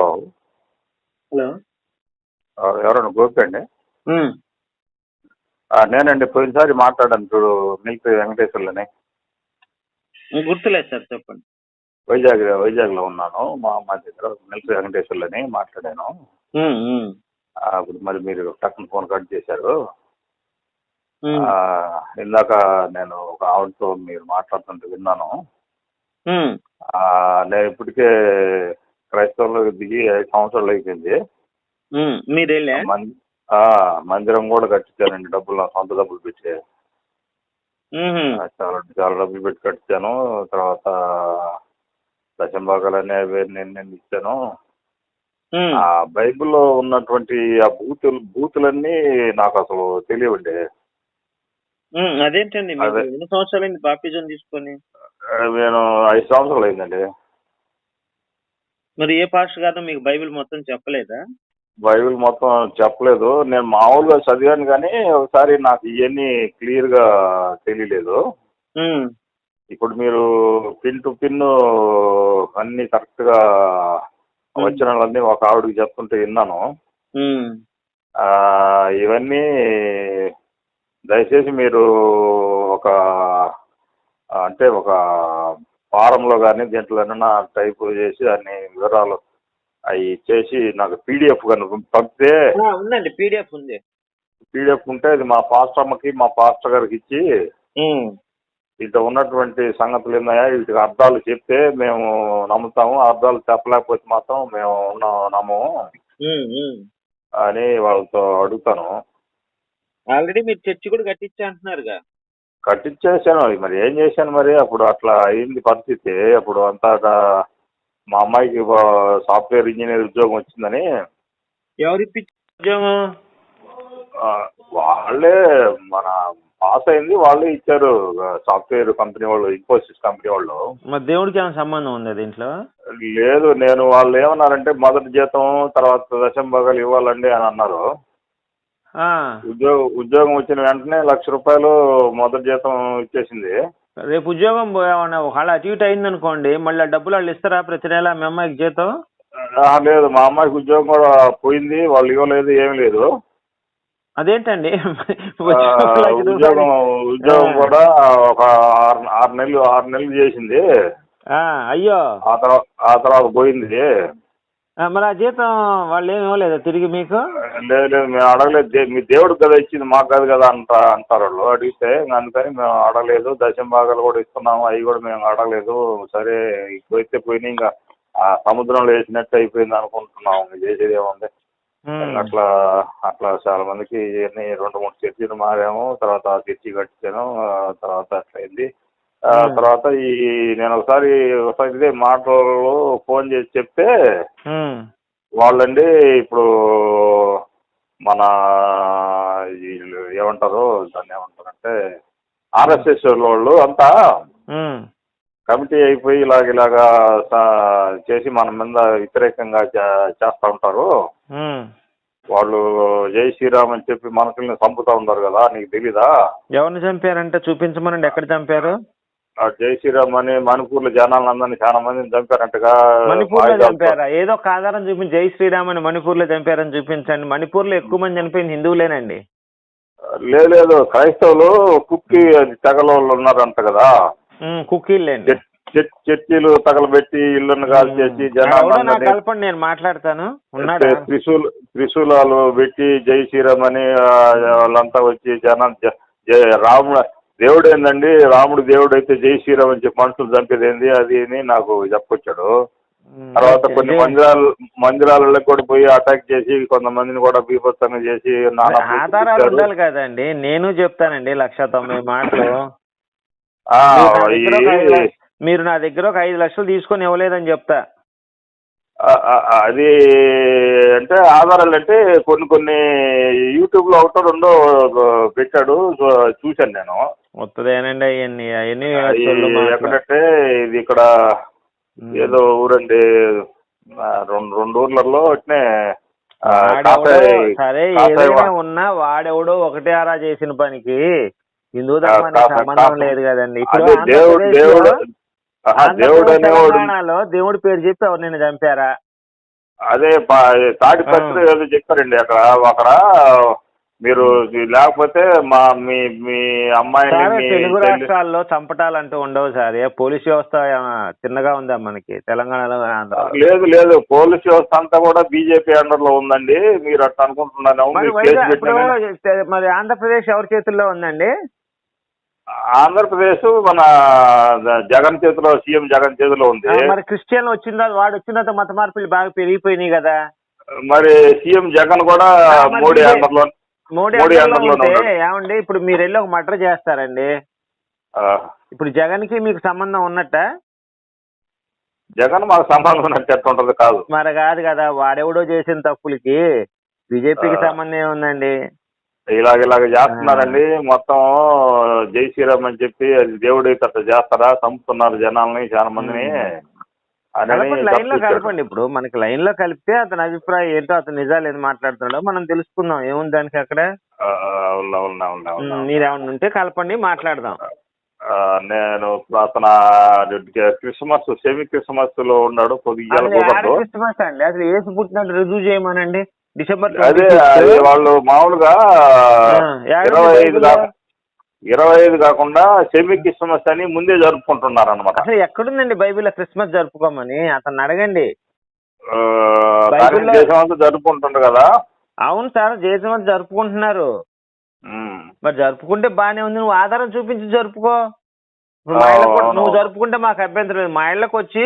Hello. Hello ఎవరండి గోపి అండి నేనండి పోయినసారి మాట్లాడాను చూడు మిల్క్ వెంకటేశ్వర్లని. గుర్తులేదు సార్ చెప్పండి. వైజాగ్ వైజాగ్లో ఉన్నాను. మా మా దగ్గర మిల్క్ వెంకటేశ్వర్లని మాట్లాడాను. ఇప్పుడు మరి మీరు టక్కున ఫోన్ కట్ చేశారు. ఇందాక నేను ఒక ఆవిడతో మీరు మాట్లాడుతుంటే విన్నాను. నేను ఇప్పటికే క్రైస్తవుల్లో దిగి ఐదు సంవత్సరాలు అయిపోయింది. మీరు మందిరం కూడా కట్టించానండి. డబ్బులు నా సొంత డబ్బులు పెట్టి. చాలా చాలా డబ్బులు పెట్టి కట్టించాను. తర్వాత దశంభాగాలు అనేవి నేను నేను ఇచ్చాను. ఆ బైబిల్లో ఉన్నటువంటి ఆ బూతులు బూతులన్నీ నాకు అసలు తెలియవండి. అదేంటండి. ఎన్ని సంవత్సరాలైంది బాప్టిజం తీసుకొని? నేను ఐదు సంవత్సరాలు అయిందండి. మరి ఏ పాస్టర్ గారు మీకు బైబిల్ మొత్తం చెప్పలేదా? బైబిల్ మొత్తం చెప్పలేదు. నేను మామూలుగా చదివాను కానీ ఒకసారి నాకు ఇవన్నీ క్లియర్గా తెలియలేదు. ఇప్పుడు మీరు పిన్ టు పిన్ అన్ని కరెక్ట్గా వచనాలన్నీ ఒక ఆవిడకి చెప్తుంటే విన్నాను. ఇవన్నీ దయచేసి మీరు ఒక అంటే ఒక ఫారంలో కానీ దీంట్లో ఏమైనా టైప్ చేసి అన్ని వివరాలు అవి చేసి నాకు పీడిఎఫ్ కానీ పంపితే ఉందండి పీడిఎఫ్ ఉంది. పీడిఎఫ్ ఉంటే అది మా పాస్టర్ అమ్మకి మా పాస్టర్ గారికి ఇచ్చి ఇట్లా ఉన్నటువంటి సంగతులు ఉన్నాయా వీటికి అర్థాలు చెప్తే మేము నమ్ముతాము. అర్థాలు చెప్పలేకపోతే మాత్రం మేము ఉన్న నమ్మము. అని వాళ్ళతో అడుగుతాను. ఆల్రెడీ మీరు చర్చి కూడా కట్టించా అంటున్నారుగా. కట్టించేసాను మరి ఏం చేశాను మరి? అప్పుడు అట్లా అయింది పరిస్థితి. అప్పుడు అంతా మా అమ్మాయికి సాఫ్ట్వేర్ ఇంజనీర్ ఉద్యోగం వచ్చిందని. ఎవరు ఉద్యోగం? వాళ్ళే మన పాస్ అయింది. వాళ్ళే ఇచ్చారు. సాఫ్ట్వేర్ కంపెనీ వాళ్ళు ఇన్ఫోసిస్ కంపెనీ వాళ్ళు. మరి దేవుడికి ఏమైనా సంబంధం ఉందా దీంట్లో? లేదు నేను వాళ్ళు ఏమన్నారంటే మొదటి జీతం తర్వాత దశం భాగాలు ఇవ్వాలండి అని అన్నారు. ఉద్యోగం ఉద్యోగం వచ్చిన వెంటనే లక్ష రూపాయలు మొదటి జీతం ఇచ్చేసింది. రేపు ఉద్యోగం ఏమన్నా ఒకవేళ అటు ఇటు అయిందనుకోండి మళ్ళీ ఆ డబ్బులు వాళ్ళు ఇస్తారా ప్రతి నెల మీ అమ్మాయికి జీతం? లేదు మా అమ్మాయికి ఉద్యోగం కూడా పోయింది వాళ్ళు ఇవ్వలేదు ఏమీ లేదు. అదేంటండి? ఉద్యోగం ఉద్యోగం కూడా ఒక ఆరు నెలలు ఆరు నెలలు చేసింది. ఆ, అయ్యో. ఆ తర్వాత ఆ తర్వాత పోయింది. మరి ఆ జీతం వాళ్ళు ఏమి ఇవ్వలేదా తిరిగి మీకు? లేదు లేదు మేము అడగలేదు. దే- మీ దేవుడు కదా ఇచ్చింది మాకు కాదు కదా అంట అంటారు వాళ్ళు. అడిగితే ఇంక అందుకని మేము అడగలేదు. దశం భాగాలు కూడా ఇస్తున్నాము అవి కూడా మేము అడగలేదు. సరే పోయితే పోయినాయి ఇంకా ఆ సముద్రంలో వేసినట్టు అయిపోయింది అనుకుంటున్నాము. ఇంక చేసేది ఏముంది? ఉమ్, అట్లా అట్లా చాలా మందికి ఇవన్నీ రెండు మూడు చర్చీలు మారాము. తర్వాత ఆ చర్చి కట్టాను ఆ తర్వాత అట్లా అయింది. తర్వాత ఈ నేను ఒకసారి ఒకసారి ఇదే మాటలు ఫోన్ చేసి చెప్తే వాళ్ళండి ఇప్పుడు మన వీళ్ళు ఏమంటారు దాన్ని ఏమంటారంటే ఆర్ఎస్ఎస్ వాళ్ళు అంతా కమిటీ అయిపోయి ఇలాగ ఇలాగా చేసి మన మీద వ్యతిరేకంగా చేస్తా ఉంటారు. వాళ్ళు జై శ్రీరామ్ అని చెప్పి మనుషుల్ని చంపుతా ఉన్నారు కదా నీకు తెలీదా? ఎవరిని చంపారంటే చూపించమనండి ఎక్కడ చంపారు? ఆ జై శ్రీరామ్ అని మణిపూర్లో జనాలందరినీ చాలా మందిని చంపారంటగా మణిపూర్లో ఆయుధాలతో. చంపారా? ఏదో ఆధారం చూపించి జై శ్రీరామ్ అని మణిపూర్లో చంపారని చూపించండి. మణిపూర్లో ఎక్కువ మంది చనిపోయింది హిందువులేనండి. లేదు క్రైస్తవులు కుక్కి తెగల వాళ్ళు ఉన్నారంట కదా. కుక్కీలేండి. చర్చ్- చర్చ్- చర్చీలు తగలబెట్టి ఇళ్ళను కాల్ చేసి కలపండి నేను మాట్లాడతాను. త్రిశూల్ త్రిశూలాలు పెట్టి జై శ్రీరామ్ అని వాళ్ళంతా వచ్చి జనం రాముడు దేవుడు ఏందండి రాముడు దేవుడు అయితే జై శ్రీరామ్ అని చెప్పి మనుషులు చంపేది ఏంది అది అని నాకు చెప్పొచ్చాడు తర్వాత. కొన్ని. మందిరాలు మందిరాలలో కూడా పోయి అటాక్ చేసి కొంతమందిని కూడా బీభత్సంగా చేసి ఆధారాలు. ఉండాలి కదండి నేను చెప్తానండి లక్ష తొంభై మాటలు మీరు నా దగ్గర ఒక ఐదు లక్షలు తీసుకొని ఇవ్వలేదని చెప్తా అది అంటే ఆధారాలు అంటే కొన్ని కొన్ని యూట్యూబ్లో ఒకటో రెండో పెట్టాడు చూశాను నేను వస్తుందేనండి అవన్నీ అవన్నీ. ఎక్కడంటే ఇది ఇక్కడ. ఏదో ఊరండి రెండు రెండు ఊర్లలో అట్నే సరే ఏదైనా ఉన్నా వాడెవడో ఒకటే అరా చేసిన పనికి హిందూ ధర్మానికి సంబంధం లేదు కదండి ఇప్పుడు దేవుడు దేవుడు అనేవాడు. తెలంగాణలో దేవుడి పేరు చెప్పి ఎవరు నిన్ను చంపారా? అదే ప- తాడిపత్రి ఏదో చెప్పారండి అక్కడ అక్కడ మీరు లేకపోతే మా మీ మీ అమ్మాయిని మీ తెలుగు రాష్ట్రాల్లో చంపటాలంటూ ఉండవు సార్. ఏ పోలీస్ వ్యవస్థ చిన్నగా ఉందా మనకి? తెలంగాణలో? లేదు లేదు. పోలీస్ వ్యవస్థ అంతా కూడా బీజేపీ అండర్లో ఉందండి. మీరు అట్లా అనుకుంటున్నారు మరి ఆంధ్రప్రదేశ్ ఎవరి చేతుల్లో ఉందండి? ఆంధ్రప్రదేశ్ మన జగన్ చేతిలో సీఎం జగన్ చేతిలో ఉంది. మరి క్రిస్టియన్ వచ్చిన వాడు వచ్చిన తర్వాత మత మార్పులు బాగా పెరిగిపోయినాయి కదా. మరి సీఎం జగన్ కూడా మోడీ ఇదే- అండర్లో మోడీ అండర్లో. ఏమండి ఇప్పుడు మీరు వెళ్ళి ఒక మర్డర్ చేస్తారండి. ఇప్పుడు జగన్కి మీకు సంబంధం ఉన్నట్ట? జగన్ మాకు సంబంధం ఉన్నట్టు ఎట్లా ఉంటది కాదు. మరి కాదు కదా వాడెవడో చేసిన తప్పులకి బీజేపీకి. సంబంధం ఏముందండి? ఇలాగ ఇలాగ చేస్తున్నారండి. మొత్తం జై శ్రీరామ్ అని చెప్పి అది దేవుడి అట్లా చేస్తారా? చంపుతున్నారు జనాల్ని చాలా మందిని కలపండి లైన్లో. కలపండి ఇప్పుడు. మనకి లైన్లో కలిపితే అతని అభిప్రాయం ఏంటో అతను నిజాలు ఏది మాట్లాడుతున్నాడో మనం తెలుసుకుందాం. ఏముంది దానికి అక్కడ? అవును అవును అవును అవును ఉమ్, మీరేమన్నా ఉంటే కలపండి మాట్లాడదాం. నేను అతను క్రిస్మస్ సెమీ క్రిస్మస్లో ఉన్నాడు. కొద్దిగా అసలు క్రిస్మస్ అండి. అసలు ఏసు పుట్టినట్టు రుజువు చేయమనండి. డిసెంబర్ అదే 26. అది వాళ్ళు మామూలుగా ఇరవై ఐదు ఇరవై ఐదు కాకుండా సెమీ క్రిస్మస్ అని ముందే జరుపుకుంటున్నారు అనమాట అసలు ఎక్కడుందండి బైబిల్లో క్రిస్మస్ జరుపుకోమని? అతను అడగండి. దేశం జరుపుకుంటుండ్రు కదా. అవును సార్ జయసమత్ జరుపుకుంటున్నారు. మరి జరుపుకుంటే బానే ఉంది నువ్వు ఆధారం చూపించి జరుపుకో. నువ్వు జరుపుకుంటే మాకు అభ్యంతరం లేదు. మా ఇళ్ళకి వచ్చి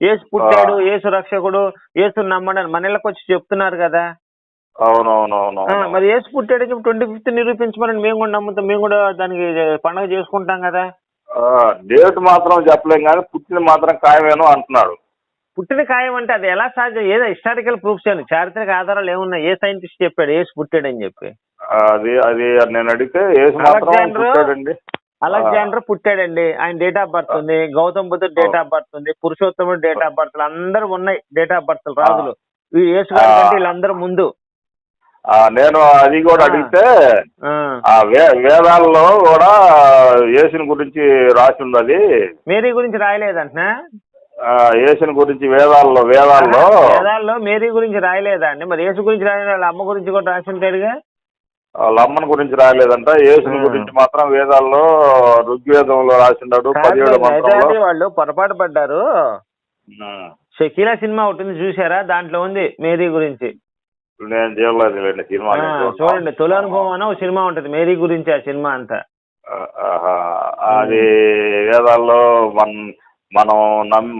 ఏసు పుట్టాడు ఏసు రక్షకుడు ఏసు నమ్మడని మన ఇళ్ళకి వచ్చి చెప్తున్నారు కదా. అవునవునవును మరి ఏసు పుట్టాడు చెప్పి ట్వంటీ ఫిఫ్త్ నిరూపించమని మేము కూడా నమ్ముతాం. మేము కూడా దానికి పండగ చేసుకుంటాం కదా. డేట్ మాత్రం చెప్పలేం కానీ పుట్టిన మాత్రం ఖాయమేను అంటున్నాడు. పుట్టిన ఖాయం అంటే అది ఎలా సాధ్యం? ఏదో హిస్టారికల్ ప్రూఫ్స్ అని చారిత్రక ఆధారాలు ఏమున్నాయి? ఏ సైంటిస్ట్ చెప్పాడు ఏసు పుట్టాడని చెప్పి? అది అది నేను అడిగితే ఏసు మాత్రం అలెగ్జాండర్ పుట్టాడండి. అలెగ్జాండర్ పుట్టాడండి. ఆయన డేట్ ఆఫ్ బర్త్ ఉంది. గౌతమ్ బుద్ధుడు డేట్ ఆఫ్ బర్త్ ఉంది. పురుషోత్తముడు డేట్ ఆఫ్ బర్త్ అందరూ ఉన్నాయి. డేట్ ఆఫ్ బర్త్ రాజులు. ఈ యేసు. కంటే వీళ్ళందరూ ముందు. నేను అది కూడా. అడిగితే ఆ. వేదాల్లో కూడా యేసుని గురించి రాసి ఉన్నది. మేరీ గురించి రాయలేదంటనా? ఆ, యేసుని గురించి వేదాల్లో వేదాల్లో వేదాల్లో మేరీ గురించి రాయలేదా అండి మరి యేసు గురించి రాయలేదు వాళ్ళ అమ్మ గురించి కూడా రాసి ఉంటాడుగా? వాళ్ళ అమ్మని గురించి రాయలేదంట. యేసుని. గురించి మాత్రం వేదాల్లో ఋగ్వేదంలో రాసిన్నాడు పదిహేడు వాళ్ళు పొరపాటు పడ్డారు. షకీలా సినిమా ఒకటి చూసారా దాంట్లో ఉంది మేరీ గురించి. నేను చేయలేదు లేండి సినిమా. చూడండి తొలి అనుభవం అని ఒక సినిమా ఉంటది. మేరీ గురించి ఆ సినిమా అంతా. అది వేదాల్లో మన మనం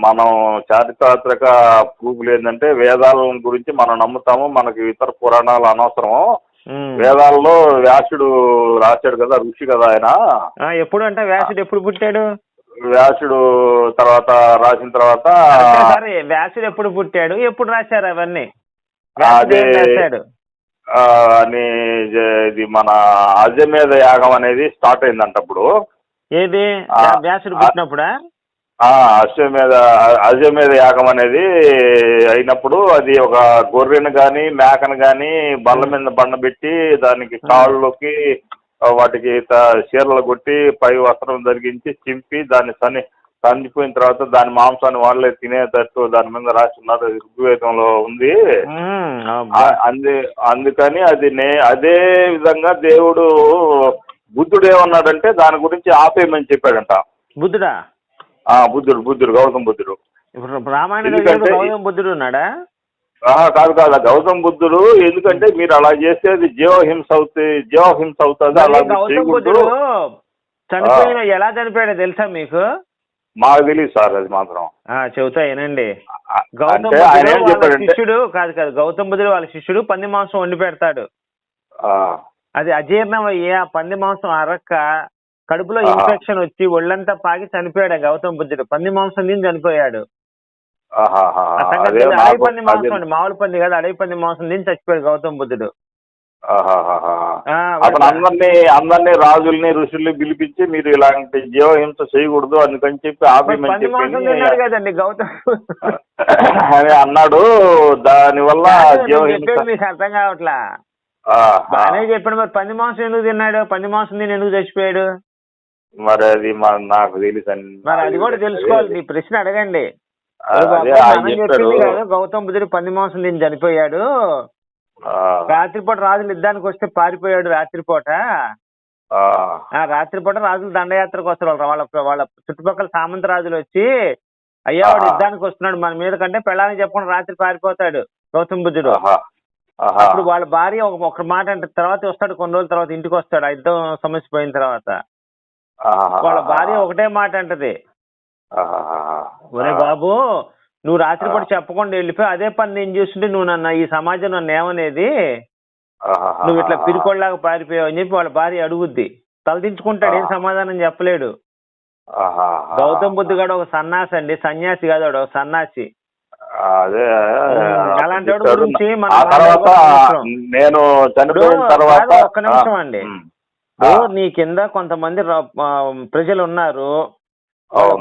మనం చారిత్రాత్మక ప్రూఫ్లు ఏంటంటే వేదాల గురించి మనం నమ్ముతాము మనకి ఇతర పురాణాలు అనవసరం ఉమ్. వేదాల్లో వ్యాసుడు రాశాడు కదా ఋషి కదా ఆయన. ఎప్పుడు అంటే వ్యాసుడు ఎప్పుడు పుట్టాడు? వ్యాసుడు తర్వాత రాసిన తర్వాత వ్యాసుడు ఎప్పుడు పుట్టాడు? ఎప్పుడు రాశారు అవన్నీ? అది- అని ఇది మన అజమేధ యాగం అనేది స్టార్ట్ అయిందంట అప్పుడు. ఏది? వ్యాసుడు పుట్టినప్పుడా? అశ్వమేధ అజమేధ యాగం అనేది అయినప్పుడు అది ఒక గొర్రెను కానీ మేకను కానీ బల్ల మీద బండ పెట్టి దానికి కాళ్ళలోకి వాటికి చీరలు కొట్టి పై వస్త్రం జరిగించి చింపి దాన్ని సని సందిపోయిన తర్వాత దాని మాంసాన్ని వాళ్ళే తినేటట్టు దాని మీద రాసి ఉన్నారు. ఋగ్వేదంలో ఉంది. అందు అందుకని అది నే అదే విధంగా దేవుడు బుద్ధుడు ఏమన్నాడంటే దాని గురించి ఆపేయమని చెప్పాడంట. బుద్ధుడా? ఆ బుద్ధుడు బుద్ధుడు గౌతమ బుద్ధుడు. రామాయణ బుద్ధుడు ఉన్నాడా? కాదు కాదు గౌతమ బుద్ధుడు ఎందుకంటే మీరు అలా చేస్తే అది జీవహింస అవుతుంది జీవహింస అవుతుంది అలా చనిపోయిన ఎలా చనిపోయాడో తెలుసా మీకు? మాకు తెలియదు సార్ అది మాత్రం. ఆ చెబుతా వినండి. ఆ- గౌతమ అంటే ఆయన బుద్ధుడు ఏం వాళ్ళ చెప్పాడంటే శిష్యుడు కాదు కాదు గౌతమ బుద్ధుడు వాళ్ళ శిష్యుడు పంది మాంసం వండి పెడతాడు. ఆ, అది అజీర్ణం అయ్యి ఆ పంది మాంసం అరక్క కడుపులో ఆ. ఇన్ఫెక్షన్ వచ్చి ఒళ్ళంతా పాకి చనిపోయాడు ఆ గౌతమ బుద్ధుడు. పంది మాంసం తిని చనిపోయాడు. ఆహాహా. ఆ సంగతి అదే తెలియదు. అడవి పంది మాంసం అదే- అండి. మామూలు పంది కాదు అడవి పంది మాంసం తిని చచ్చిపోయాడు గౌతమ బుద్ధుడు. అతను అందరినీ అందరినీ రాజుల్ని ఋషుల్ని పిలిపించి మీరు ఇలాంటి జీవహింస చేయకూడదు అందుకని చెప్పి మాంసం చెప్పి అని అన్నాడు. దానివల్ల జీవహింస మీకు అర్థం కావట్లా. ఆ, బాగానే చెప్పాడు మరి. పంది మాంసం ఎందుకు తిన్నాడు? పంది మాంసం తిని ఎందుకు చచ్చిపోయాడు? మరి అది నాకు తెలుసు మరి అది కూడా తెలుసుకోవాలి. మీ ప్రశ్న అడగండి. గౌతమ్ బుద్ధుడు పంది మాంసం తిని చనిపోయాడు. రాత్రిపూట రాజులు యుద్ధానికి వస్తే పారిపోయాడు రాత్రిపూట. రాత్రిపూట రాజులు దండయాత్రకు వస్తారు వాళ్ళ వాళ్ళ వాళ్ళ చుట్టుపక్కల సామంత రాజులు వచ్చి అయ్యా వాడు. యుద్ధానికి వస్తున్నాడు మన మీద కంటే పెళ్ళాలని చెప్పకుండా రాత్రి పారిపోతాడు గౌతమ్ బుద్ధుడు. అప్పుడు వాళ్ళ భార్య ఒక ఒక మాట అంటే తర్వాత వస్తాడు కొన్ని రోజుల తర్వాత ఇంటికి వస్తాడు ఆ యుద్ధం సమస్య పోయిన తర్వాత. వాళ్ళ భార్య ఒకటే మాట అంటది. ఒరే బాబు నువ్వు రాత్రిపూట చెప్పకుండా వెళ్ళిపోయి అదే పని నేను చూస్తుంటే నువ్వు నన్ను ఈ సమాజం నన్ను ఏమనేది నువ్వు ఇట్లా పిరికొల్లాగా పారిపోయావు అని చెప్పి వాళ్ళ భార్య అడుగుద్ది. తలదించుకుంటాడు ఏం సమాధానం చెప్పలేడు. గౌతమ్ బుద్ధు గారు ఒక సన్నాసి అండి సన్యాసి కాదు వాడు ఒక సన్నాసి. అదే అలాంటి. గురించి. నేను చనిపోయిన తర్వాత ఒక్క నిమిషం అండి. నీ కింద కొంతమంది ప్రజలు ఉన్నారు.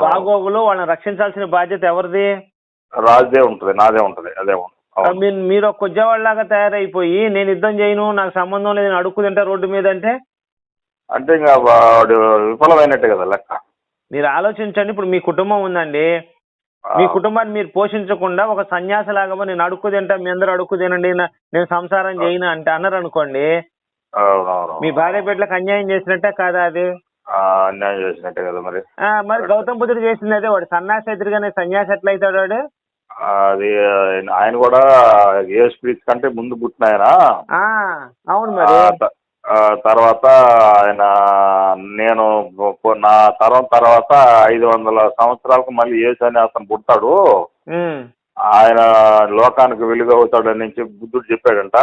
బాగోగులు వాళ్ళని రక్షించాల్సిన బాధ్యత ఎవరిది? రాజుదే ఉంటది నాదే ఉంటది అదే. మీరు మీరు ఒక కుజ్జవాళ్ళలాగా తయారైపోయి నేను యుద్ధం చేయను నాకు సంబంధం లేదు నేను అడుక్కు తింటా రోడ్డు మీద అంటే? అంటే ఇంకా వాడు విఫలమైనట్టే కదా లెక్క. మీరు ఆలోచించండి ఇప్పుడు మీ కుటుంబం ఉందండి. మీ కుటుంబాన్ని మీరు పోషించకుండా ఒక సన్యాసలాగా నేను అడుక్కు తింటా మీ అందరూ అడుక్కు తినండి నేను సంసారం చేయను అంటే అన్నారు అనుకోండి మీ భార్య బిడ్డలకు అన్యాయం చేసినట్టే కాదా అది? అన్యాయం చేసినట్టే కదా మరి. మరి గౌతమ్ బుద్ధుడు చేసింది అదే వాడు సన్యాసి ఎదురుగానే సన్యాసి ఎట్లా అవుతాడు వాడు? అది ఆయన- కూడా ఏ స్పీచ్ కంటే ముందు పుట్టిన ఆయన. అవును మరి. తర్వాత ఆయన నేను నా తరం తర్వాత ఐదు వందల సంవత్సరాలకు మళ్ళీ యేసు అని అతను పుడతాడు. ఆయన లోకానికి వెలుగు అవుతాడని చెప్పి బుద్ధుడు చెప్పాడంట.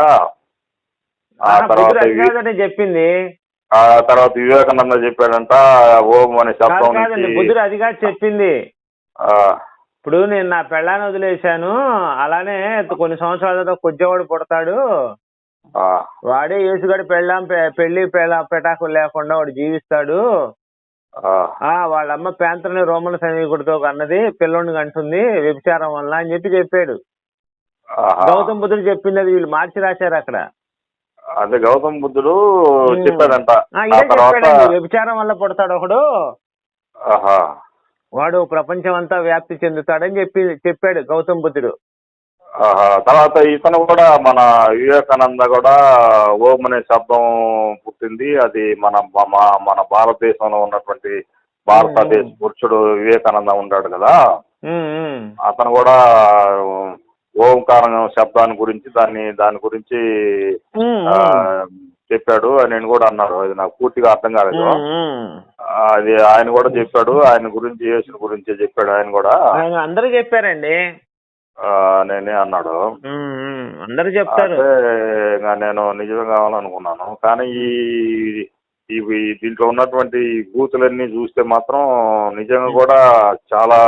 ఆ తర్వాత చెప్పింది. ఆ తర్వాత వివేకానంద చెప్పాడంట ఓం అనే శబ్దం బుద్ధుడు చెప్పింది. ఇప్పుడు నేను నా పెళ్ళాన్ని వదిలేశాను. అలానే కొన్ని సంవత్సరాల తర్వాత కొద్దివాడు పుడతాడు. వాడే యేసుగాడి పెళ్ళాం పెళ్ళి పెళ్ళ పెటాకులు లేకుండా వాడు జీవిస్తాడు. ఆ, ఆ వాళ్ళ అమ్మ పేంతని రోమన్ సైనికుడితో అన్నది పిల్లోడిని అంటుంది వ్యభిచారం వల్ల అని చెప్పి చెప్పాడు. గౌతమ్ బుద్ధుడు చెప్పింది అది వీళ్ళు మార్చి రాశారు అక్కడ. అదే గౌతమ్ బుద్ధుడు. చెప్పాడంట. వ్యభిచారం వల్ల పుడతాడు ఒకడు. వాడు ప్రపంచం అంతా వ్యాప్తి చెందుతాడని చెప్పి చెప్పాడు గౌతమ్ బుద్ధుడు. తర్వాత ఇతను కూడా మన వివేకానంద కూడా ఓం అనే శబ్దం పుట్టింది అది మన మన- భారతదేశంలో ఉన్నటువంటి భారతదేశ పురుషుడు వివేకానంద ఉన్నాడు కదా. అతను కూడా ఓంకారం శబ్దాన్ని గురించి దాన్ని దాని గురించి. చెప్పాడు అని నేను కూడా అన్నాడు అది నాకు పూర్తిగా అర్థం కాలేదు. అది ఆయన కూడా చెప్పాడు ఆయన గురించి యేసుని గురించి చెప్పాడు ఆయన కూడా. ఆయన అందరూ చెప్పారండి. నేనే అన్నాడు. అందరూ చెప్తారు. నేను నిజమే కావాలనుకున్నాను. కానీ ఈ ఇవి దీంట్లో ఉన్నటువంటి బూతులన్నీ చూస్తే మాత్రం నిజంగా కూడా చాలా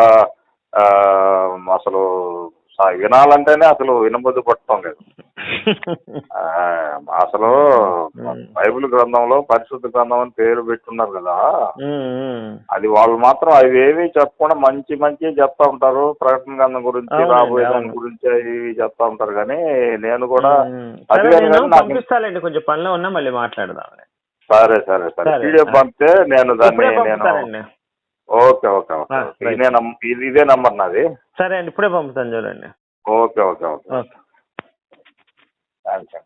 అసలు వినాలంటేనే అసలు వినబుద్ధి పట్టడం లేదు. అసలు బైబిల్ గ్రంథంలో పరిశుద్ధ గ్రంథం అని పేరు పెట్టున్నారు కదా. అది వాళ్ళు మాత్రం అవి ఏవి చెప్పకుండా మంచి మంచి చెప్తా ఉంటారు. ప్రకటన గ్రంథం గురించి రాబోయే దాని. గురించి అవి చెప్తా ఉంటారు. కానీ నేను కూడా పంపిస్తానండి కొంచెం పనిలో ఉన్నా మళ్ళీ మాట్లాడదాం. సరే సరే సరే. పంపితే నేను దాన్ని నేను ఓకే ఓకే ఓకే. ఇదే నం- ఇది ఇదే నంబర్ నాది. సరే అండి ఇప్పుడే పంపుతాను చూడండి. Okay okay okay. థ్యాంక్స్